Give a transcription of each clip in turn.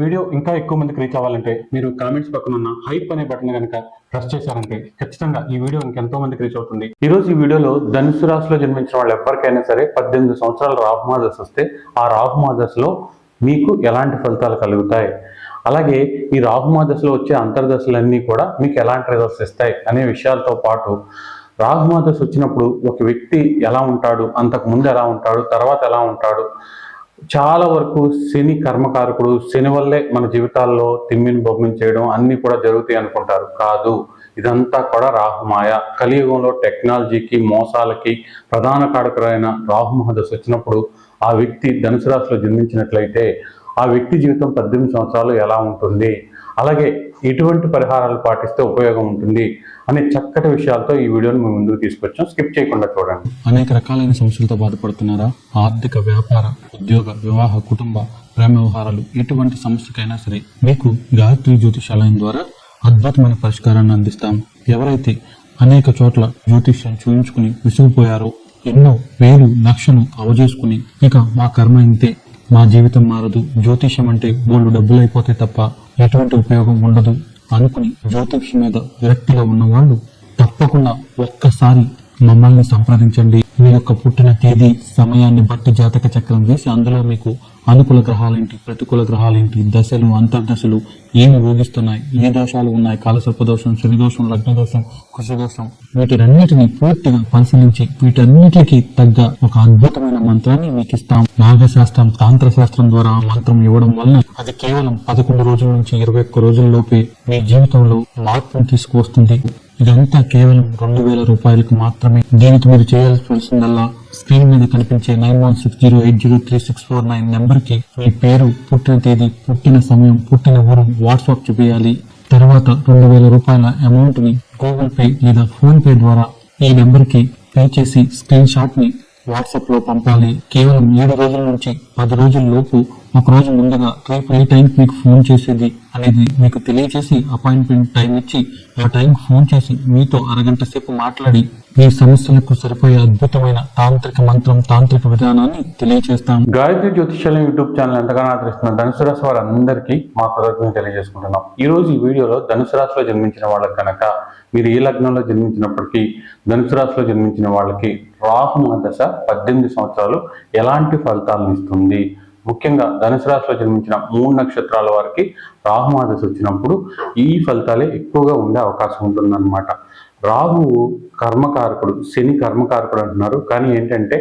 Video ఇంకా ఎక్కువ మందికి రీచ్ అవ్వాలంటే మీరు కామెంట్స్ పక్కన ఉన్న హైప్ అనే బటన్ కనుక ప్రెస్ చేశారంటే ఖచ్చితంగా ఈ వీడియో ఇంకెంతో మందికి రీచ్ అవుతుంది. ఈ రోజు ఈ వీడియోలో ధనుసు రాశిలో జన్మించిన వాళ్ళు ఎవరికైనా సరే పద్దెనిమిది సంవత్సరాల మాదర్స్ వస్తే ఆ రాహుమాదశలో మీకు ఎలాంటి ఫలితాలు కలుగుతాయి? అలాగే ఈ రాహుమాదశలో వచ్చే అంతర్దశలన్నీ కూడా మీకు ఎలాంటి రిజల్ట్స్ ఇస్తాయి అనే విషయాలతో పాటు రాహుమాదశ వచ్చినప్పుడు ఒక వ్యక్తి ఎలా ఉంటాడు? అంతకు ముందు ఎలా ఉంటాడు? తర్వాత ఎలా ఉంటాడు? చాలా వరకు శని కర్మకారకుడు శని వల్లే మన జీవితాల్లో తిమ్మిని బొమ్మిని చేయడం అన్నీ కూడా జరుగుతాయి అనుకుంటారు. కాదు ఇదంతా కూడా రాహుమాయ. కలియుగంలో టెక్నాలజీకి మోసాలకి ప్రధాన కారకులైన రాహుమహదశ వచ్చినప్పుడు ఆ వ్యక్తి ధనుసు రాశిలో జన్మించినట్లయితే ఆ వ్యక్తి జీవితం పద్దెనిమిది సంవత్సరాలు ఎలా ఉంటుంది? అలాగే ఎటువంటి పరిహారాలు పాటిస్తే ఉపయోగం ఉంటుంది అనే చక్కటి విషయాలతో ఈ వీడియోని మేము ముందుకు తీసుకొచ్చాం. స్కిప్ చేయకుండా చూడండి. అనేక రకాలైన సమస్యలతో బాధపడుతున్నారా? ఆర్థిక వ్యాపార ఉద్యోగ వివాహ కుటుంబ ప్రేమ వ్యవహారాలు ఎటువంటి సమస్యకైనా సరే మీకు గాయత్రి జ్యోతిషాలయం ద్వారా అద్భుతమైన పరిష్కారాన్ని అందిస్తాము ఎవరైతే అనేక చోట్ల జ్యోతిష్యాన్ని చూయించుకుని విసిగిపోయారో ఎన్నో వేలు లక్షలు అవజేసుకుని ఇక మా కర్మ ఇంతే మా జీవితం మారదు. జ్యోతిష్యం అంటే బోళ్ళు డబ్బులు అయిపోతే తప్ప ఎటువంటి ఉపయోగం ఉండదు అనుకుని జ్యోతిష్యం మీద విరక్తిలో ఉన్న వాళ్ళు తప్పకుండా ఒక్కసారి మమ్మల్ని సంప్రదించండి. మీ యొక్క పుట్టిన తేదీ సమయాన్ని బట్టి జాతక చక్రం వేసి అందులో మీకు అనుకూల గ్రహాలేంటి ప్రతికూల గ్రహాలేంటి దశలు అంతర్దశలు ఏమి ఊగిస్తున్నాయి ఏ దోషాలు ఉన్నాయి కాలసర్ప దోషం శనిదోషం లగ్నదోషం లగ్న దోషం వీటినన్నిటిని పూర్తిగా పరిశీలించి వీటన్నిటికీ తగ్గ ఒక అద్భుతమైన మంత్రాన్ని మీకు ఇస్తాం. నాగశాస్త్రం తాంత్ర శాస్త్రం ద్వారా మంత్రం ఇవ్వడం వల్ల అది కేవలం పదకొండు రోజుల నుంచి ఇరవై ఒక్క రోజుల్లోపే మీ జీవితంలో మార్పును తీసుకువస్తుంది. ఇదంతా కేవలం రెండు వేల రూపాయలకు మాత్రమే. దీనికి మీరు చేయాల్సిందల్లా స్క్రీన్ మీద కనిపించే nine one six zero eight zero three six four nine నెంబర్కి మీ పేరు పుట్టిన తేదీ పుట్టిన సమయం పుట్టిన ఊరు వాట్సాప్ చూపించాలి తర్వాత రెండు వేల రూపాయల అమౌంట్ని గూగుల్ పే లేదా ఫోన్ పే ద్వారా ఈ నెంబర్కి పే చేసి స్క్రీన్ షాట్ని వాట్సాప్లో పంపాలి. కేవలం ఏడు రోజుల నుంచి పది రోజుల లోపు ఒక రోజు ముందుగా రేపు ఏ టైంకి మీకు ఫోన్ చేసేది అనేది మీకు తెలియజేసి అపాయింట్మెంట్ టైం ఇచ్చి ఆ టైంకి ఫోన్ చేసి మీతో అరగంట సేపు మాట్లాడి మీ సమస్యలకు సరిపోయే అద్భుతమైన తాంత్రిక మంత్రం తాంత్రిక విధానాన్ని తెలియజేస్తాం గాయత్రి జ్యోతిష్యాలయం యూట్యూబ్ ఛానల్ ఎంతగానో ఆదరిస్తున్న ధనుసు రాశి వారందరికీ మా కృతజ్ఞతలు తెలియజేసుకుంటున్నాం. ఈ రోజు ఈ వీడియోలో ధనుసు రాశిలో జన్మించిన వాళ్ళకి కనుక మీరు ఏ లగ్నంలో జన్మించినప్పటికీ ధనుసు రాశిలో జన్మించిన వాళ్ళకి రాహు దశ పద్దెనిమిది సంవత్సరాలు ఎలాంటి ఫలితాలను ఇస్తుంది? ముఖ్యంగా ధనుసు రాశిలో జన్మించిన మూడు నక్షత్రాల వారికి రాహుమాదశ వచ్చినప్పుడు ఈ ఫలితాలే ఎక్కువగా ఉండే అవకాశం ఉంటుందన్నమాట. రాహువు కర్మకారకుడు శని కర్మకారకుడు అంటున్నారు. కానీ ఏంటంటే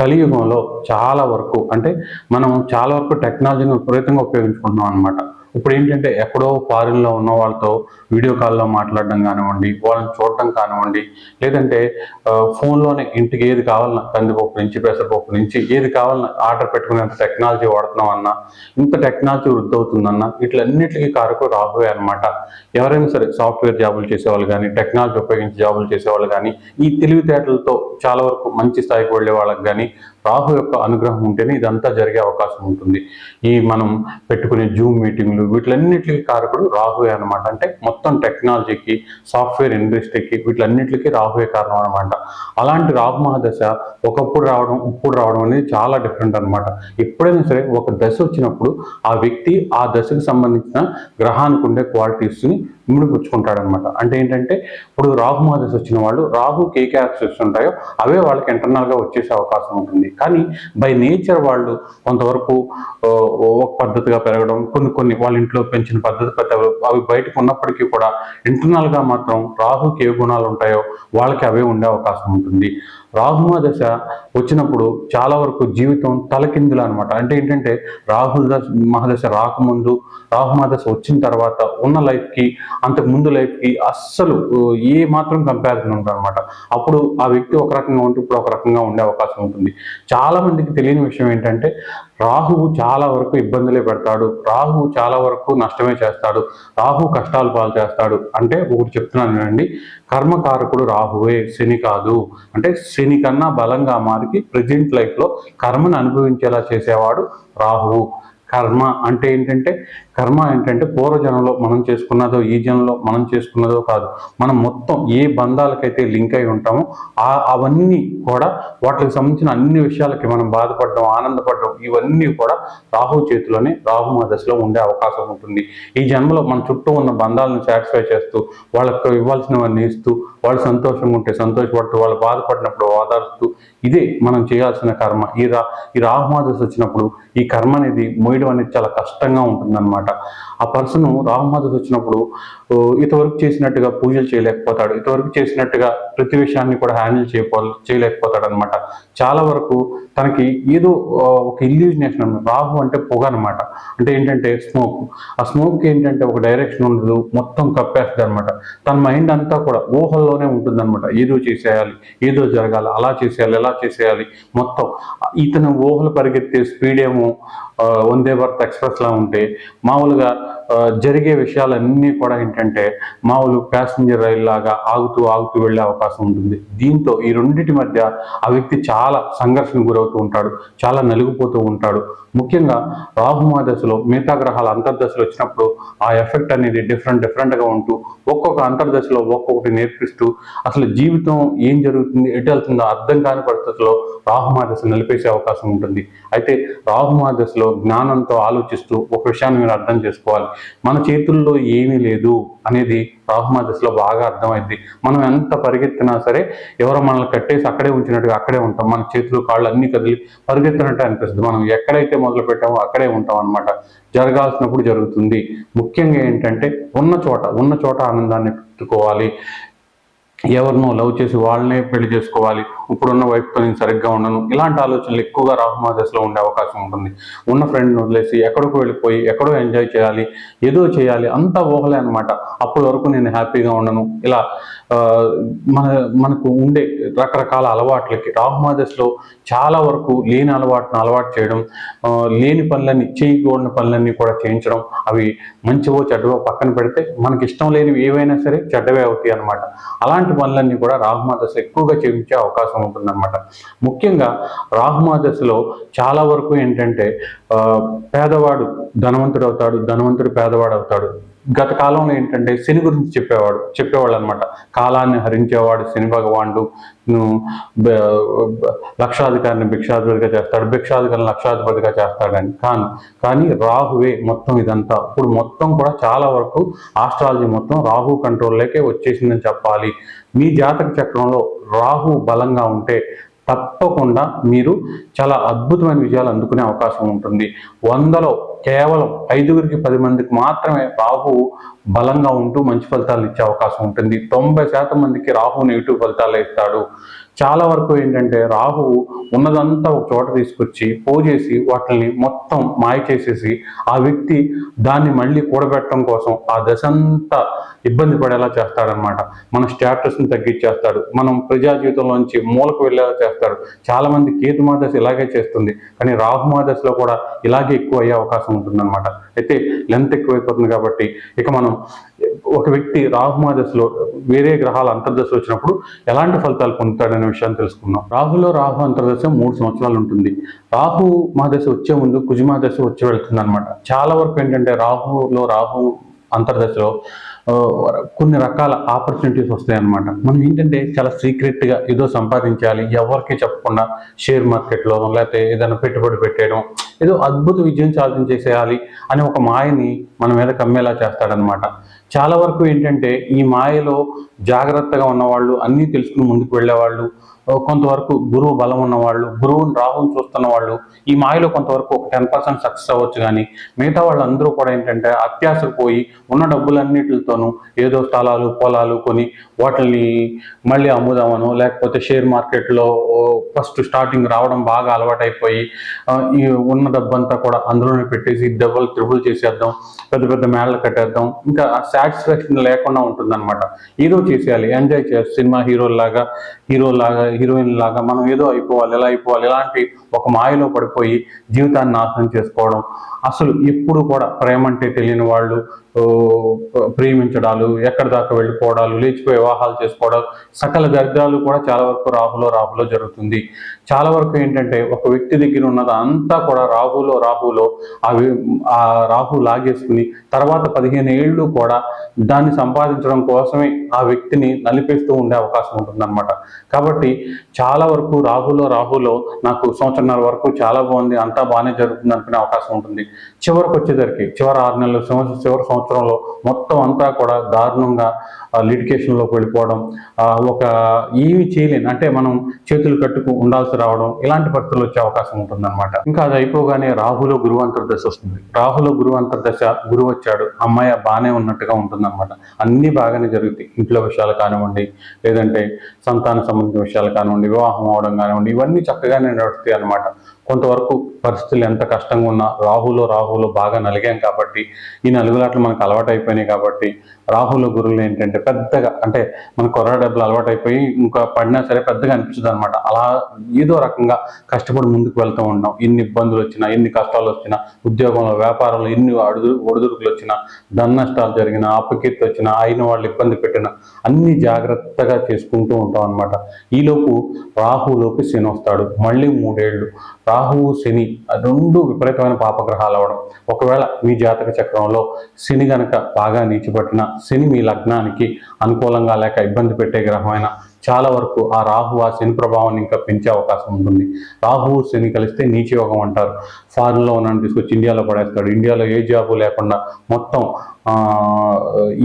కలియుగంలో చాలా వరకు అంటే మనం చాలా వరకు టెక్నాలజీని విపరీతంగా ఉపయోగించుకుంటున్నాం అనమాట ఇప్పుడు ఏంటంటే ఎక్కడో ఫారిన్లో ఉన్న వాళ్ళతో వీడియో కాల్లో మాట్లాడడం కానివ్వండి వాళ్ళని చూడటం కానివ్వండి లేదంటే ఫోన్లోనే ఇంటికి ఏది కావాలన్నా కందిపప్పు నుంచి పెసరపప్పు నుంచి ఏది కావాలన్నా ఆర్డర్ పెట్టుకునేంత టెక్నాలజీ వాడుతున్నాం అన్నా ఇంత టెక్నాలజీ వృద్ధి అవుతుందన్నా వీటిలన్నిటికీ కారకు రాబోయే అనమాట ఎవరైనా సరే సాఫ్ట్వేర్ జాబులు చేసేవాళ్ళు కానీ టెక్నాలజీ ఉపయోగించి జాబులు చేసేవాళ్ళు కానీ ఈ తెలివితేటలతో చాలా వరకు మంచి స్థాయికి వెళ్ళే వాళ్ళకి కానీ రాహు యొక్క అనుగ్రహం ఉంటేనే ఇదంతా జరిగే అవకాశం ఉంటుంది. ఈ మనం పెట్టుకునే జూమ్ మీటింగ్లు వీటిలన్నిటికీ కారకుడు రాహువే అనమాట అంటే మొత్తం మొత్తం టెక్నాలజీకి సాఫ్ట్వేర్ ఇండస్ట్రీకి వీటిలన్నిటికీ రాహువే కారణం అనమాట అలాంటి రాహు మహాదశ ఒకప్పుడు రావడం ఇప్పుడు రావడం అనేది చాలా డిఫరెంట్ అనమాట ఎప్పుడైనా సరే ఒక దశ వచ్చినప్పుడు ఆ వ్యక్తి ఆ దశకు సంబంధించిన గ్రహానికి ఉండే క్వాలిటీస్ని ముడిపుచ్చుకుంటాడనమాట అంటే ఏంటంటే ఇప్పుడు రాహు మహాదశ వచ్చిన వాళ్ళు రాహు ఏ క్యారెక్టర్స్ ఉంటాయో అవే వాళ్ళకి ఇంటర్నల్గా వచ్చేసే అవకాశం ఉంటుంది. కానీ బై నేచర్ వాళ్ళు కొంతవరకు ఒక పద్ధతిగా పెరగడం కొన్ని కొన్ని వాళ్ళ ఇంట్లో పెంచిన పద్ధతి పెద్ద అవి బయటకు ఉన్నప్పటికీ కూడా ఇంటర్నల్గా గా మాత్రం రాహుకి ఏ గుణాలు ఉంటాయో వాళ్ళకి అవే ఉండే అవకాశం ఉంటుంది. రాహుమ దశ వచ్చినప్పుడు చాలా వరకు జీవితం తలకిందులు అనమాట అంటే ఏంటంటే రాహు దశ మహాదశ రాకముందు రాహు దశ వచ్చిన తర్వాత ఉన్న లైఫ్కి అంతకు ముందు లైఫ్కి అస్సలు ఏ మాత్రం కంపారిజన్ ఉంటుంది అనమాట అప్పుడు ఆ వ్యక్తి ఒక రకంగా ఉంటే ఇప్పుడు ఒక రకంగా ఉండే అవకాశం ఉంటుంది. చాలా మందికి తెలియని విషయం ఏంటంటే రాహువు చాలా వరకు ఇబ్బందులే పెడతాడు. రాహువు చాలా వరకు నష్టమే చేస్తాడు. రాహు కష్టాలు పాలు చేస్తాడు. అంటే ఒకటి చెప్తున్నాను వినండి. కర్మకారకుడు రాహువే శని కాదు. అంటే శని కన్నా బలంగా మారికి ప్రజెంట్ లైఫ్లో కర్మను అనుభవించేలా చేసేవాడు రాహువు. కర్మ అంటే ఏంటంటే కర్మ ఏంటంటే పూర్వజనంలో మనం చేసుకున్నదో ఈ జనంలో మనం చేసుకున్నదో కాదు. మనం మొత్తం ఏ బంధాలకైతే లింక్ అయి ఉంటామో ఆ అవన్నీ కూడా వాటికి సంబంధించిన అన్ని విషయాలకి మనం బాధపడడం ఆనందపడడం ఇవన్నీ కూడా రాహు చేతిలోనే రాహు మా దశలో ఉండే అవకాశం ఉంటుంది. ఈ జన్మలో మన చుట్టూ ఉన్న బంధాలను సాటిస్ఫై చేస్తూ వాళ్ళకి ఇవ్వాల్సినవన్నీ ఇస్తూ వాళ్ళు సంతోషంగా ఉంటే సంతోషపడుతూ వాళ్ళు బాధపడినప్పుడు ఓదార్స్తూ ఇదే మనం చేయాల్సిన కర్మ. ఈ రా ఈ రాహుమాదశ వచ్చినప్పుడు ఈ కర్మ అనేది మోయడం అనేది చాలా కష్టంగా ఉంటుందన్నమాట. tal. ఆ పర్సన్ రాహుమాదశ వచ్చినప్పుడు ఇంతవరకు చేసినట్టుగా పూజలు చేయలేకపోతాడు ఇంతవరకు చేసినట్టుగా ప్రతి విషయాన్ని కూడా హ్యాండిల్ చేయపో చేయలేకపోతాడు అనమాట చాలా వరకు తనకి ఏదో ఒక ఇల్యూజినేషన్ అనమాట రాహు అంటే పొగ అనమాట అంటే ఏంటంటే స్మోక్. ఆ స్మోక్ ఏంటంటే ఒక డైరెక్షన్ ఉండదు మొత్తం కప్పేస్తుంది అనమాట తన మైండ్ అంతా కూడా ఊహల్లోనే ఉంటుందన్నమాట. ఏదో చేసేయాలి ఏదో జరగాలి అలా చేసేయాలి ఎలా చేసేయాలి మొత్తం. ఇతను ఊహలు పరిగెత్తే స్పీడ్ ఏమో వందే భారత్ ఎక్స్ప్రెస్లా ఉంటే మామూలుగా ఆ, జరిగే విషయాలన్నీ కూడా ఏంటంటే మామూలు ప్యాసింజర్ రైలు లాగా ఆగుతూ ఆగుతూ వెళ్ళే అవకాశం ఉంటుంది. దీంతో ఈ రెండింటి మధ్య ఆ వ్యక్తి చాలా సంఘర్షణ గురవుతూ ఉంటాడు చాలా నలిగిపోతూ ఉంటాడు. ముఖ్యంగా రాహుమా దశలో మిగతా గ్రహాల అంతర్దశలు వచ్చినప్పుడు ఆ ఎఫెక్ట్ అనేది డిఫరెంట్ డిఫరెంట్గా ఉంటూ ఒక్కొక్క అంతర్దశలో ఒక్కొక్కటి నేర్పిస్తూ అసలు జీవితం ఏం జరుగుతుంది ఎటు వెళ్తుందో అర్థం కాని పరిస్థితుల్లో రాహుమా దశ నిలిపేసే అవకాశం ఉంటుంది. అయితే రాహుమా దశలో జ్ఞానంతో ఆలోచిస్తూ ఒక విషయాన్ని మీరు అర్థం చేసుకోవాలి. మన చేతుల్లో ఏమీ లేదు అనేది రాహుమా దశలో బాగా అర్థమైంది. మనం ఎంత పరిగెత్తినా సరే ఎవరో మనల్ని కట్టేసి అక్కడే ఉంచినట్టుగా అక్కడే ఉంటాం. మన చేతులు కాళ్ళు అన్ని కదిలి పరిగెత్తినట్టు అనిపిస్తుంది. మనం ఎక్కడైతే మొదలు పెట్టామో అక్కడే ఉంటాం అన్నమాట. జరగాల్సినప్పుడు జరుగుతుంది. ముఖ్యంగా ఏంటంటే ఉన్న చోట ఉన్న చోట ఆనందాన్ని పెట్టుకోవాలి. ఎవరినో లవ్ చేసి వాళ్ళనే పెళ్ళి చేసుకోవాలి. ఇప్పుడున్న వైఫ్తో నేను సరిగ్గా ఉండను. ఇలాంటి ఆలోచనలు ఎక్కువగా రాహుమా దశలో ఉండే అవకాశం ఉంటుంది. ఉన్న ఫ్రెండ్ని వదిలేసి ఎక్కడికో వెళ్ళిపోయి ఎక్కడో ఎంజాయ్ చేయాలి ఏదో చేయాలి అంతా ఊహలే అనమాట అప్పటి వరకు నేను హ్యాపీగా ఉండను. ఇలా మన మనకు ఉండే రకరకాల అలవాట్లకి రాహుమాదశలో చాలా వరకు లేని అలవాటును అలవాటు చేయడం లేని పనులన్నీ చేయకూడని పనులన్నీ కూడా చేయించడం అవి మంచివో చెడ్డవో పక్కన పెడితే మనకి ఇష్టం లేనివి ఏవైనా సరే చెడ్డవే అవుతాయి అన్నమాట. అలాంటి పనులన్నీ కూడా రాహుమాదశ ఎక్కువగా చేయించే అవకాశం ఉంటుందన్నమాట. ముఖ్యంగా రాహుమాదశలో చాలా వరకు ఏంటంటే పేదవాడు ధనవంతుడు అవుతాడు ధనవంతుడు పేదవాడు అవుతాడు గత కాలంలో ఏంటంటే శని గురించి చెప్పేవాడు చెప్పేవాళ్ళు అనమాట కాలాన్ని హరించేవాడు శని భగవానుడు. లక్షాధికారిని భిక్షాధిపతిగా చేస్తాడు భిక్షాధికారిని లక్షాధిపతిగా చేస్తాడని. కాను కానీ రాహువే మొత్తం ఇదంతా. ఇప్పుడు మొత్తం కూడా చాలా వరకు ఆస్ట్రాలజీ మొత్తం రాహు కంట్రోల్లోకే వచ్చేసిందని చెప్పాలి. మీ జాతక చక్రంలో రాహు బలంగా ఉంటే తప్పకుండా మీరు చాలా అద్భుతమైన విజయాలు అందుకునే అవకాశం ఉంటుంది. వందలో కేవలం ఐదుగురికి పది మందికి మాత్రమే రాహు బలంగా ఉంటూ మంచి ఫలితాలు ఇచ్చే అవకాశం ఉంటుంది. తొంభై శాతం మందికి రాహు నెగిటివ్ ఫలితాలు ఇస్తాడు. చాలా వరకు ఏంటంటే రాహువు ఉన్నదంతా ఒక చోట తీసుకొచ్చి పోజేసి వాటిని మొత్తం మాయ చేసేసి ఆ వ్యక్తి దాన్ని మళ్ళీ కూడబెట్టడం కోసం ఆ దశంతా ఇబ్బంది పడేలా చేస్తాడనమాట మన స్టేటస్ని తగ్గించేస్తాడు. మనం ప్రజా జీవితంలోంచి మూలకు వెళ్ళేలా చేస్తాడు. చాలా మంది కేతుమా దశ ఇలాగే చేస్తుంది. కానీ రాహు దశలో కూడా ఇలాగే ఎక్కువ అయ్యే అవకాశం ఉంటుందన్నమాట. అయితే లెంత్ ఎక్కువైపోతుంది కాబట్టి ఇక మనం ఒక వ్యక్తి రాహు దశలో వేరే గ్రహాల అంతర్దశ వచ్చినప్పుడు ఎలాంటి ఫలితాలు పొందుతాడని విషయాన్ని తెలుసుకుందాం. రాహులో రాహు అంతర్దశ మూడు సంవత్సరాలు ఉంటుంది. రాహు మహాదశ వచ్చే ముందు కుజుమా దశ వచ్చి వెళ్తుంది అనమాట చాలా వరకు ఏంటంటే రాహులో రాహు అంతర్దశలో కొన్ని రకాల ఆపర్చునిటీస్ వస్తాయన్నమాట. మనం ఏంటంటే చాలా సీక్రెట్గా ఏదో సంపాదించాలి ఎవరికి చెప్పకుండా షేర్ మార్కెట్లో లేకపోతే ఏదైనా పెట్టుబడి పెట్టేయడం ఏదో అద్భుత విజయం సాధించేసేయాలి అనే ఒక మాయని మన మీద కమ్మేలా చేస్తాడనమాట చాలా వరకు ఏంటంటే ఈ మాయలో జాగ్రత్తగా ఉన్నవాళ్ళు అన్నీ తెలుసుకుని ముందుకు వెళ్ళేవాళ్ళు కొంతవరకు గురువు బలం ఉన్నవాళ్ళు గురువుని రాహుని చూస్తున్న వాళ్ళు ఈ మాయలో కొంతవరకు ఒక టెన్ పర్సెంట్ సక్సెస్ అవ్వచ్చు కానీ మిగతా వాళ్ళందరూ కూడా ఏంటంటే అత్యాసకు పోయి ఉన్న డబ్బులన్నిటితోనూ ఏదో స్థలాలు పొలాలు కొని వాటిని మళ్ళీ అమ్ముదామను లేకపోతే షేర్ మార్కెట్లో ఫస్ట్ స్టార్టింగ్ రావడం బాగా అలవాటైపోయి ఈ ఉన్న డబ్బంతా కూడా అందులోనే పెట్టేసి డబ్బులు త్రిబుల్ చేసేద్దాం పెద్ద పెద్ద మేళలు కట్టేద్దాం ఇంకా సాటిస్ఫాక్షన్ లేకుండా ఉంటుందన్నమాట. ఏదో చేసేయాలి. ఎంజాయ్ చేయాలి. సినిమా హీరో లాగా హీరోయిన్ లాగా మనం ఏదో అయిపోవాలి ఎలా అయిపోవాలి ఇలాంటి ఒక మాయలో పడిపోయి జీవితాన్ని నాశనం చేసుకోవడం. అసలు ఎప్పుడు కూడా ప్రేమ అంటే తెలియని వాళ్ళు ప్రేమించడాలు ఎక్కడి దాకా వెళ్ళిపోవడాలు లేచిపోయి వివాహాలు చేసుకోవడాలు సకల దరిద్రాలు కూడా చాలా వరకు రాహులో రాహులో జరుగుతుంది. చాలా వరకు ఏంటంటే ఒక వ్యక్తి దగ్గర ఉన్నది అంతా కూడా రాహులో రాహులో అవి ఆ రాహు లాగేసుకుని తర్వాత పదిహేను ఏళ్ళు కూడా దాన్ని సంపాదించడం కోసమే ఆ వ్యక్తిని నలిపేస్తూ ఉండే అవకాశం ఉంటుందన్నమాట. కాబట్టి చాలా వరకు రాహులో రాహులో నాకు సంవత్సరం సంవత్సరంన్నర వరకు చాలా బాగుంది. అంతా బాగానే జరుగుతుంది అనుకునే అవకాశం ఉంటుంది. చివరికి వచ్చేసరికి చివరి ఆరు నెలలు సంవత్సరం చివరి సంవత్సరంలో మొత్తం అంతా కూడా దారుణంగా లిటికేషన్లోకి వెళ్ళిపోవడం ఒక ఏమి చేయలేని అంటే మనం చేతులు కట్టుకు ఉండాల్సి రావడం ఇలాంటి పరిస్థితులు వచ్చే అవకాశం ఉంటుందన్నమాట. ఇంకా అది అయిపోగానే రాహులో గురువు అంతర్దశ వస్తుంది. రాహులో గురువు అంతర్దశ గురువు వచ్చాడు అమ్మాయి బాగానే ఉన్నట్టుగా ఉంటుందన్నమాట. అన్ని బాగానే జరుగుతాయి. ఇంట్లో విషయాలు కానివ్వండి లేదంటే సంతాన సంబంధించిన విషయాలు కానివ్వండి వివాహం అవడం కానివ్వండి ఇవన్నీ చక్కగానే నడుస్తాయి అన్నమాట. కొంతవరకు పరిస్థితులు ఎంత కష్టంగా ఉన్నా రాహులో రాహులో బాగా నలిగాం కాబట్టి ఈ నలుగులాట్లు మనకు అలవాటు అయిపోయినాయి కాబట్టి రాహుల గురువులు ఏంటంటే పెద్దగా అంటే మన కొర్ర డబ్బులు అలవాటు అయిపోయి ఇంకా పడినా సరే పెద్దగా అనిపించదు అనమాట అలా ఏదో రకంగా కష్టపడి ముందుకు వెళ్తూ ఉంటాం ఎన్ని ఇబ్బందులు వచ్చినా ఎన్ని కష్టాలు వచ్చినా ఉద్యోగంలో వ్యాపారంలో ఎన్ని అడుగు ఒడిదుడుకులు వచ్చినా ధన నష్టాలు జరిగినా అప్పకీర్తి వచ్చినా అయిన వాళ్ళు ఇబ్బంది పెట్టినా అన్ని జాగ్రత్తగా చేసుకుంటూ ఉంటాం అనమాట ఈలోపు రాహులోకి శని వస్తాడు. మళ్ళీ మూడేళ్ళు మూడేళ్ళు రాహువు శని రెండు విపరీతమైన పాపగ్రహాలు అవడం. ఒకవేళ మీ జాతక చక్రంలో శని గనక బాగా నీచిపట్టిన శని మీ లగ్నానికి అనుకూలంగా లేక ఇబ్బంది పెట్టే గ్రహమైన చాలా వరకు ఆ రాహు ఆ శని ప్రభావాన్ని ఇంకా పెంచే అవకాశం ఉంటుంది. రాహువు శని కలిస్తే నీచయోగం అంటారు. ఫారెన్లో ఉన్నాను తీసుకొచ్చి ఇండియాలో పడేస్తాడు. ఇండియాలో ఏ జాబు లేకుండా మొత్తం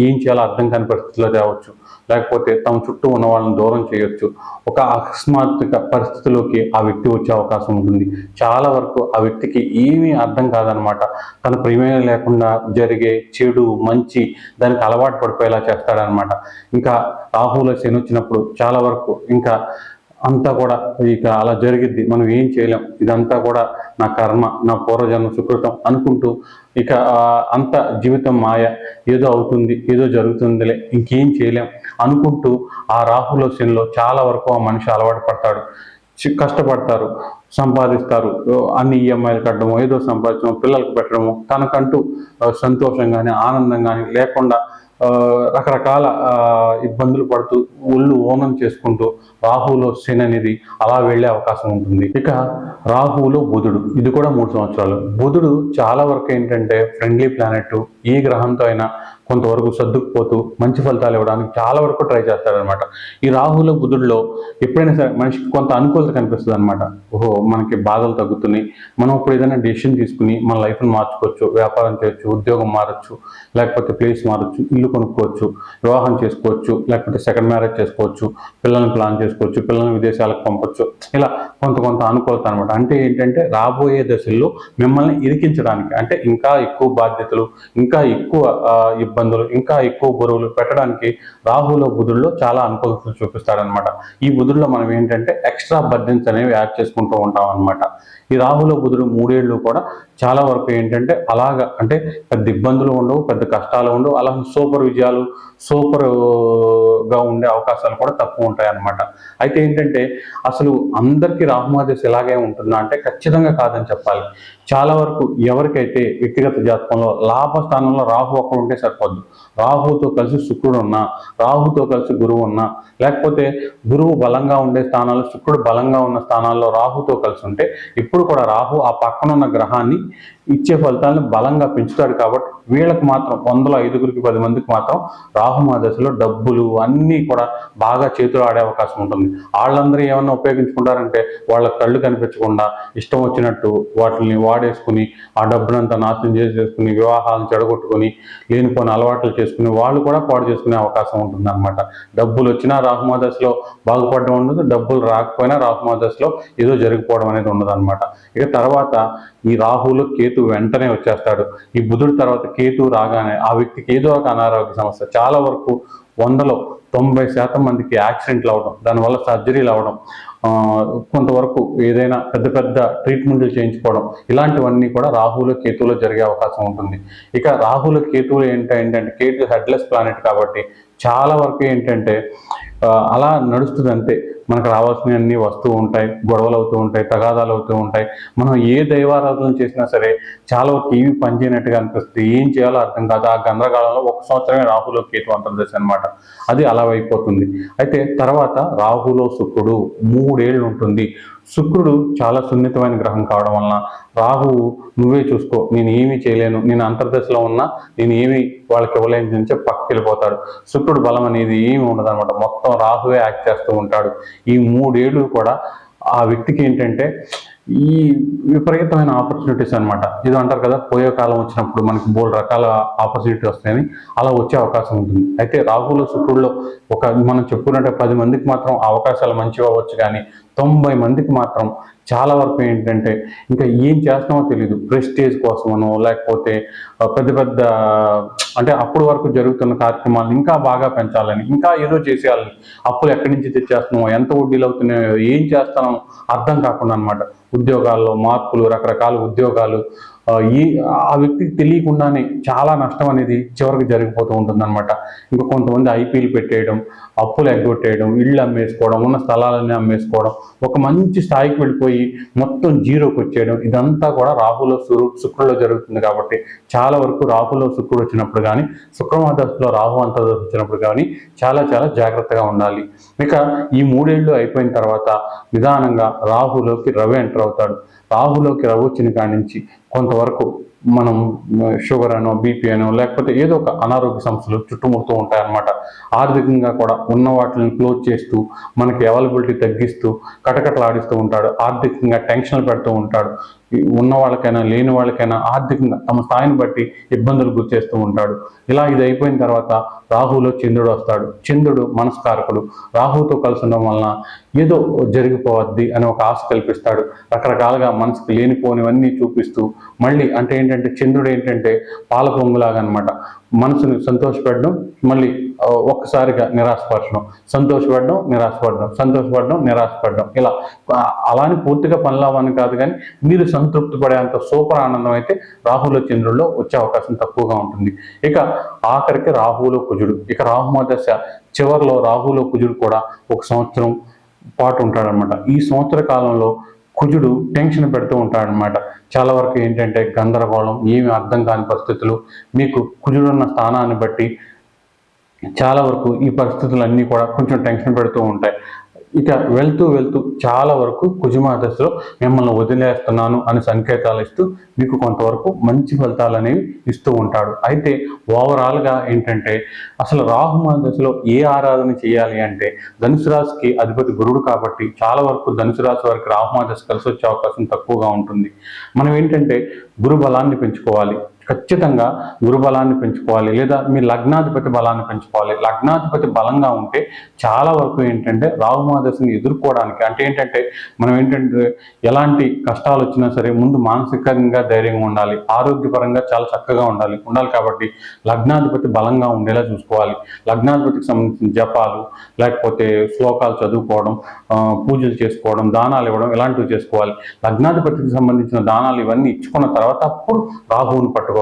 ఏం చేయాలో అర్థం కాని పరిస్థితిలో తేవచ్చు. లేకపోతే తమ చుట్టూ ఉన్న వాళ్ళని దూరం చేయొచ్చు. ఒక అకస్మాత్తుక పరిస్థితిలోకి ఆ వ్యక్తి వచ్చే అవకాశం ఉంటుంది. చాలా వరకు ఆ వ్యక్తికి ఏమీ అర్థం కాదనమాట. తన ప్రియమైన లేకుండా జరిగే చెడు మంచి దానికి అలవాటు పడిపోయేలా చేస్తాడనమాట. ఇంకా రాహుల శని వచ్చినప్పుడు చాలా వరకు ఇంకా అంతా కూడా ఇక అలా జరిగిద్ది. మనం ఏం చేయలేం. ఇదంతా కూడా నా కర్మ నా పూర్వజన్మ సుకృతం అనుకుంటూ ఇక అంత జీవితం మాయ. ఏదో అవుతుంది ఏదో జరుగుతుందిలే. ఇంకేం చేయలేం. అనుకుంటూ ఆ రాహుల శనిలో చాలా వరకు ఆ మనిషి అలవాటు పడతాడు. చి- కష్టపడతారు సంపాదిస్తారు అన్ని ఈఎంఐలు కట్టడము ఏదో సంపాదించడం పిల్లలకు పెట్టడము తనకంటూ సంతోషంగాని సంతోషం కానీ ఆనందం కానీ లేకుండా రకరకాల ఇబ్బందులు పడుతూ ఒళ్ళు ఓనం చేసుకుంటూ రాహులో శని అనేది అలా వెళ్ళే అవకాశం ఉంటుంది. ఇక రాహువులో బుధుడు ఇది కూడా మూడు సంవత్సరాలు. బుధుడు చాలా వరకు ఏంటంటే ఫ్రెండ్లీ ప్లానెట్ ఏ గ్రహంతో అయినా కొంతవరకు సర్దుకుపోతూ మంచి ఫలితాలు ఇవ్వడానికి చాలా వరకు ట్రై చేస్తాడనమాట ఈ రాహువులో బుధుడిలో ఎప్పుడైనా సరే మనిషికి కొంత అనుకూలత కనిపిస్తుంది అనమాట ఓహో మనకి బాధలు తగ్గుతున్నాయి. మనం ఇప్పుడు ఏదైనా డెసిషన్ తీసుకుని మన లైఫ్ని మార్చుకోవచ్చు వ్యాపారం చేయొచ్చు ఉద్యోగం మారచ్చు లేకపోతే ప్లేస్ మారచ్చు ఇల్లు కొనుక్కోవచ్చు వివాహం చేసుకోవచ్చు లేకపోతే సెకండ్ మ్యారేజ్ చేసుకోవచ్చు పిల్లల్ని ప్లాన్ చేసుకోవచ్చు పిల్లల్ని విదేశాలకు పంపొచ్చు. ఇలా కొంత కొంత అనుకూలత అనమాట అంటే ఏంటంటే రాబోయే దశల్లో మిమ్మల్ని ఇరికించడానికి అంటే ఇంకా ఎక్కువ బాధ్యతలు ఇంకా ఎక్కువ ఇబ్బందులు ఇంకా ఎక్కువ బరువులు పెట్టడానికి రాహులో బుధుల్లో చాలా అనుకూలతలు చూపిస్తాడనమాట ఈ బుధుల్లో మనం ఏంటంటే ఎక్స్ట్రా బర్డెన్స్ అనేవి యాడ్ చేసుకుంటూ ఉంటాం అనమాట ఈ రాహులో బుధుడు మూడేళ్ళు కూడా చాలా వరకు ఏంటంటే అలాగా అంటే పెద్ద ఇబ్బందులు ఉండవు పెద్ద కష్టాలు ఉండవు అలా సూపర్ విజయాలు సూపర్గా ఉండే అవకాశాలు కూడా తక్కువ ఉంటాయి అన్నమాట అయితే ఏంటంటే అసలు అందరికీ రాహుమాదేశ్ ఇలాగే ఉంటుందా అంటే ఖచ్చితంగా కాదని చెప్పాలి. చాలా వరకు ఎవరికైతే వ్యక్తిగత జాతకంలో లాభ స్థానంలో రాహు ఒక్కడు ఉంటే సరిపోద్దు. రాహుతో కలిసి శుక్రుడు ఉన్నా రాహుతో కలిసి గురువు ఉన్నా లేకపోతే గురువు బలంగా ఉండే స్థానాల్లో శుక్రుడు బలంగా ఉన్న స్థానాల్లో రాహుతో కలిసి ఉంటే ఇప్పుడు కూడా రాహు ఆ పక్కన ఉన్న గ్రహాన్ని ఇచ్చే ఫలితాలను బలంగా పెంచుతాడు కాబట్టి వీళ్ళకి మాత్రం వందల ఐదుగురికి పది మందికి మాత్రం రాహు మా దశలో డబ్బులు అన్నీ కూడా బాగా చేతులు ఆడే అవకాశం ఉంటుంది. వాళ్ళందరూ ఏమన్నా ఉపయోగించుకుంటారంటే వాళ్ళ కళ్ళు కనిపించకుండా ఇష్టం వచ్చినట్టు వాటిని వాడేసుకుని ఆ డబ్బునంతా నాశనం చేసేసుకుని వివాహాలను చెడగొట్టుకుని లేనిపోని అలవాట్లు చేసుకుని వాళ్ళు కూడా పాడు చేసుకునే అవకాశం ఉంటుంది అనమాట డబ్బులు వచ్చినా రాహుమాదశలో బాగుపడడం ఉండదు డబ్బులు రాకపోయినా రాహుమాదశలో ఏదో జరిగిపోవడం అనేది ఉండదు అనమాట ఇక తర్వాత ఈ రాహులో కేతు వెంటనే వచ్చేస్తాడు. ఈ బుధుడు తర్వాత కేతు రాగానే ఆ వ్యక్తికి ఏదో ఒక అనారోగ్య సమస్య. చాలా వరకు వందలో తొంభై శాతం మందికి యాక్సిడెంట్లు అవడం దానివల్ల సర్జరీలు అవడం కొంతవరకు ఏదైనా పెద్ద పెద్ద ట్రీట్మెంట్లు చేయించుకోవడం ఇలాంటివన్నీ కూడా రాహులో కేతువులో జరిగే అవకాశం ఉంటుంది. ఇక రాహుల కేతువులు ఏంటంటే ఏంటంటే కేతు హెడ్లెస్ ప్లానెట్ కాబట్టి చాలా వరకు ఏంటంటే అలా నడుస్తుంది అంతే. మనకు రావాల్సినవన్నీ వస్తూ ఉంటాయి గొడవలు అవుతూ ఉంటాయి తగాదాలు అవుతూ ఉంటాయి. మనం ఏ దైవారాధన చేసినా సరే చాలా వరకు ఏమి పనిచేయనట్టుగా అనిపిస్తుంది. ఏం చేయాలో అర్థం కాదు. ఆ గందరగోళంలో ఒక సంవత్సరమే రాహులో కేతు అంతర్దశ అనమాట అది అలా అయిపోతుంది. అయితే తర్వాత రాహులో శుక్రుడు మూడేళ్ళు ఉంటుంది. శుక్రుడు చాలా సున్నితమైన గ్రహం కావడం వలన రాహువు నువ్వే చూసుకో నేను ఏమీ చేయలేను. నేను అంతర్దశలో ఉన్నా నేను ఏమి వాళ్ళకి ఇవ్వలేని నుంచి పక్కకి వెళ్ళిపోతాడు. శుక్రుడు బలం అనేది ఏమి ఉండదు అనమాట మొత్తం రాహువే యాక్ట్ చేస్తూ ఉంటాడు. ఈ మూడేళ్ళు కూడా ఆ వ్యక్తికి ఏంటంటే ఈ విపరీతమైన ఆపర్చునిటీస్ అనమాట ఇది అంటారు కదా పోయే కాలం వచ్చినప్పుడు మనకి మూడు రకాల ఆపర్చునిటీ వస్తాయని అలా వచ్చే అవకాశం ఉంటుంది. అయితే రాహుల శుక్రుల్లో ఒక మనం చెప్పుకున్నట్టే పది మందికి మాత్రం అవకాశాలు మంచివి అవ్వచ్చు కానీ తొంభై మందికి మాత్రం చాలా వరకు ఏంటంటే ఇంకా ఏం చేస్తున్నామో తెలియదు ప్రెస్టేజ్ కోసమనో లేకపోతే పెద్ద పెద్ద అంటే అప్పటి వరకు జరుగుతున్న కార్యక్రమాలను ఇంకా బాగా పెంచాలని ఇంకా ఏదో చేసేయాలని అప్పులు ఎక్కడి నుంచి తెచ్చేస్తున్నామో ఎంత వడ్డీలు అవుతున్నాయో ఏం చేస్తానో అర్థం కాకుండా అనమాట ఉద్యోగాల్లో మార్పులు రకరకాల ఉద్యోగాలు ఈ ఆ వ్యక్తికి తెలియకుండానే చాలా నష్టం అనేది చివరికి జరిగిపోతూ ఉంటుంది అనమాట ఇంకా కొంతమంది ఐపీఎల్ పెట్టేయడం అప్పులు ఎగ్గొట్టేయడం ఇళ్ళు అమ్మేసుకోవడం ఉన్న స్థలాలన్నీ అమ్మేసుకోవడం ఒక మంచి స్థాయికి వెళ్ళిపోయి మొత్తం జీరోకి వచ్చేయడం ఇదంతా కూడా రాహులో సురు శుక్రులో జరుగుతుంది కాబట్టి చాలా వరకు రాహులో శుక్రుడు వచ్చినప్పుడు కానీ శుక్రమాదశలో రాహు అంతర్దశ వచ్చినప్పుడు కానీ చాలా చాలా జాగ్రత్తగా ఉండాలి. ఇక ఈ మూడేళ్ళు అయిపోయిన తర్వాత నిదానంగా రాహులోకి రవి ఎంటర్ అవుతాడు. రాహులోకి రవి వచ్చిన కాడి నుంచి కొంతవరకు మనం షుగర్ అనో బీపీ అనో లేకపోతే ఏదో ఒక అనారోగ్య సమస్యలు చుట్టుముడుతూ ఉంటాయన్నమాట. ఆర్థికంగా కూడా ఉన్న వాటిని క్లోజ్ చేస్తూ మనకి అవైలబిలిటీ తగ్గిస్తూ కటకటలాడిస్తూ ఉంటాడు. ఆర్థికంగా టెన్షన్లు పెడుతూ ఉంటాడు. ఉన్న వాళ్ళకైనా లేని వాళ్ళకైనా ఆర్థికంగా తమ స్థాయిని బట్టి ఇబ్బందులు గురిచేస్తూ ఉంటాడు. ఇలా ఇది అయిపోయిన తర్వాత రాహులో చంద్రుడు వస్తాడు. చంద్రుడు మనస్కారకుడు. రాహుతో కలిసి ఉండడం వలన ఏదో జరిగిపోవద్ది అని ఒక ఆశ కల్పిస్తాడు. రకరకాలుగా మనసుకు లేనిపోనివన్నీ చూపిస్తూ మళ్ళీ అంటే ఏంటంటే చంద్రుడు ఏంటంటే పాల పొంగులాగా అనమాట మనసుని సంతోషపెట్టడం మళ్ళీ ఒక్కసారిగా నిరాశపరచడం. సంతోషపడడం నిరాశపడడం. సంతోషపడడం నిరాశపడడం. ఇలా అలానే పూర్తిగా పనులవని కాదు కానీ మీరు సంతృప్తి పడేంత సూపర్ ఆనందం అయితే రాహుల చంద్రుల్లో వచ్చే అవకాశం తక్కువగా ఉంటుంది. ఇక ఆఖరికి రాహులో కుజుడు. ఇక రాహుమ దశ చివరిలో రాహులో కుజుడు కూడా ఒక సంవత్సరం పాటు ఉంటాడనమాట ఈ సంవత్సర కాలంలో కుజుడు టెన్షన్ పెడుతూ ఉంటాడనమాట చాలా వరకు ఏంటంటే గందరగోళం ఏమి అర్థం కాని పరిస్థితులు. మీకు కుజుడున్న స్థానాన్ని బట్టి చాలా వరకు ఈ పరిస్థితులన్నీ కూడా కొంచెం టెన్షన్ పెడుతూ ఉంటాయి. ఇక వెళ్తూ వెళ్తూ చాలా వరకు కుజుమా దశలో మిమ్మల్ని వదిలేస్తున్నాను అని సంకేతాలు ఇస్తూ మీకు కొంతవరకు మంచి ఫలితాలు అనేవి ఇస్తూ ఉంటాడు. అయితే ఓవరాల్గా ఏంటంటే అసలు రాహుమా దశలో ఏ ఆరాధన చేయాలి అంటే ధనుసు రాశికి అధిపతి గురుడు కాబట్టి చాలా వరకు ధనుసు రాశి వారికి రాహుమా దశ కలిసి వచ్చే అవకాశం తక్కువగా ఉంటుంది. మనం ఏంటంటే గురు బలాన్ని పెంచుకోవాలి. ఖచ్చితంగా గురు బలాన్ని పెంచుకోవాలి లేదా మీ లగ్నాధిపతి బలాన్ని పెంచుకోవాలి. లగ్నాధిపతి బలంగా ఉంటే చాలా వరకు ఏంటంటే రాహుమాదశని ఎదుర్కోవడానికి అంటే ఏంటంటే మనం ఏంటంటే ఎలాంటి కష్టాలు వచ్చినా సరే ముందు మానసికంగా ధైర్యంగా ఉండాలి. ఆరోగ్యపరంగా చాలా చక్కగా ఉండాలి. ఉండాలి కాబట్టి లగ్నాధిపతి బలంగా ఉండేలా చూసుకోవాలి. లగ్నాధిపతికి సంబంధించిన జపాలు లేకపోతే శ్లోకాలు చదువుకోవడం పూజలు చేసుకోవడం దానాలు ఇవ్వడం ఇలాంటివి చేసుకోవాలి. లగ్నాధిపతికి సంబంధించిన దానాలు ఇవన్నీ ఇచ్చుకున్న తర్వాత అప్పుడు రాహువుని పట్టుకోవాలి.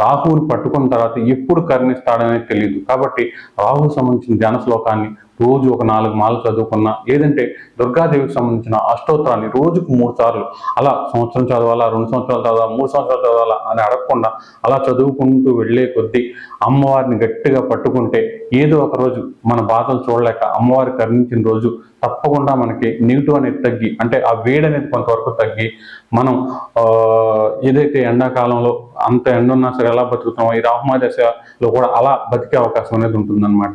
రాహువుని పట్టుకున్న తర్వాత ఎప్పుడు కరుణిస్తాడనేది తెలియదు కాబట్టి రాహు సంబంధించిన ధ్యాన శ్లోకాన్ని రోజు ఒక నాలుగు మాలు చదువుకున్నా ఏదంటే దుర్గాదేవికి సంబంధించిన అష్టోత్తరాన్ని రోజుకు మూడు సార్లు అలా సంవత్సరం చదవాలా రెండు సంవత్సరాలు చదవాలా మూడు సంవత్సరాలు చదవాలా అని అడగకుండా అలా చదువుకుంటూ వెళ్ళే కొద్దీ అమ్మవారిని గట్టిగా పట్టుకుంటే ఏదో ఒక రోజు మన బాధలు చూడలేక అమ్మవారి కరుణించిన రోజు తప్పకుండా మనకి నెగిటివ్ అనేది తగ్గి అంటే ఆ వేడి అనేది కొంతవరకు తగ్గి మనం ఏదైతే ఎండాకాలంలో అంత ఎండ ఉన్నా సరే ఎలా బతుకుతామో ఈ రాహుమా దశలో కూడా అలా బతికే అవకాశం అనేది ఉంటుందన్నమాట.